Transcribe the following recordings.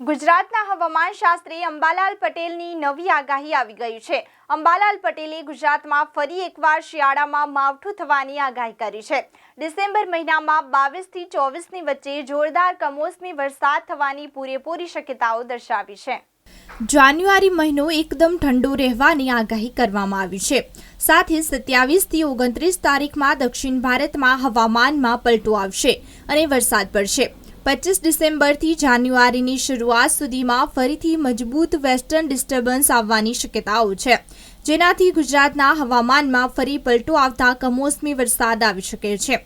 ગુજરાતના હવામાન શાસ્ત્રી અંબાલાલ પટેલની નવી આગાહી આવી ગઈ છે. અંબાલાલ પટેલે ગુજરાતમાં ફરી એકવાર શિયાળામાં માવઠું થવાની આગાહી કરી છે. ડિસેમ્બર મહિનામાં બાવીસથી ચોવીસની વચ્ચે જોરદાર કમોસમી વરસાદ થવાની પૂરેપૂરી શક્યતાઓ દર્શાવી છે. જાન્યુઆરી મહિનો એકદમ ઠંડુ રહેવાની આગાહી કરવામાં આવી છે. સાથે સત્યાવીસથી ઓગણત્રીસ તારીખમાં દક્ષિણ ભારતમાં હવામાનમાં પલટો આવશે અને વરસાદ પડશે. પચીસ ડિસેમ્બરથી જાન્યુઆરીની શરૂઆત સુધીમાં ફરીથી મજબૂત વેસ્ટર્ન ડિસ્ટર્બન્સ આવવાની શક્યતાઓ છે. જેનાથી ગુજરાતના હવામાનમાં ફરી પલટો આવતા કમોસમી વરસાદ આવી શકે છે.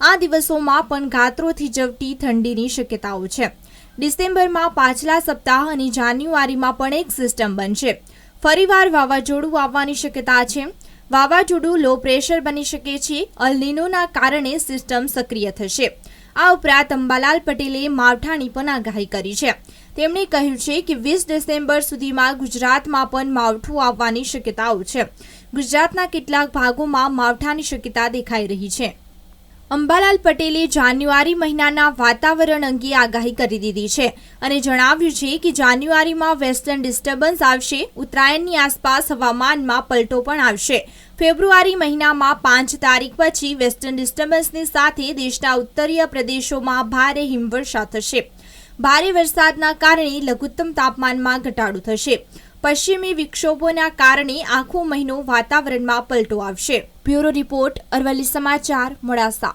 આ દિવસોમાં પણ ગાત્રોથી જવતી ઠંડીની શક્યતાઓ છે. ડિસેમ્બરમાં પાછલા સપ્તાહ અને જાન્યુઆરીમાં પણ એક સિસ્ટમ બનશે. ફરીવાર વાવાઝોડું આવવાની શક્યતા છે. વાવાઝોડું લો પ્રેશર બની શકે છે. અલનીનોના કારણે સિસ્ટમ સક્રિય થશે. આ ઉપરાંત અંબાલાલ પટેલે માવઠાની પણ આગાહી કરી છે. તેમણે કહ્યું છે કે વીસ ડિસેમ્બર સુધીમાં ગુજરાતમાં પણ માવઠું આવવાની શક્યતાઓ છે. ગુજરાતના કેટલાક ભાગોમાં માવઠાની શક્યતા દેખાઈ રહી છે. અંબાલાલ પટેલે જાન્યુઆરી મહિનાના વાતાવરણ અંગે આગાહી કરી દીધી છે અને જણાવ્યું છે કે જાન્યુઆરીમાં વેસ્ટર્ન ડિસ્ટર્બન્સ આવશે, ઉત્તરાયણની આસપાસ હવામાનમાં પલટો પણ આવશે. ફેબ્રુઆરી મહિનામાં પાંચ તારીખ પછી વેસ્ટર્ન ડિસ્ટર્બન્સની સાથે દેશના ઉત્તરીય પ્રદેશોમાં ભારે હિમવર્ષા થશે. ભારે વરસાદના કારણે લઘુત્તમ તાપમાનમાં ઘટાડો થશે. પશ્ચિમી વિક્ષોભોના કારણે આખો મહિનો વાતાવરણમાં પલટો આવશે. બ્યુરો રિપોર્ટ અરવલ્લી સમાચાર મોડાસા.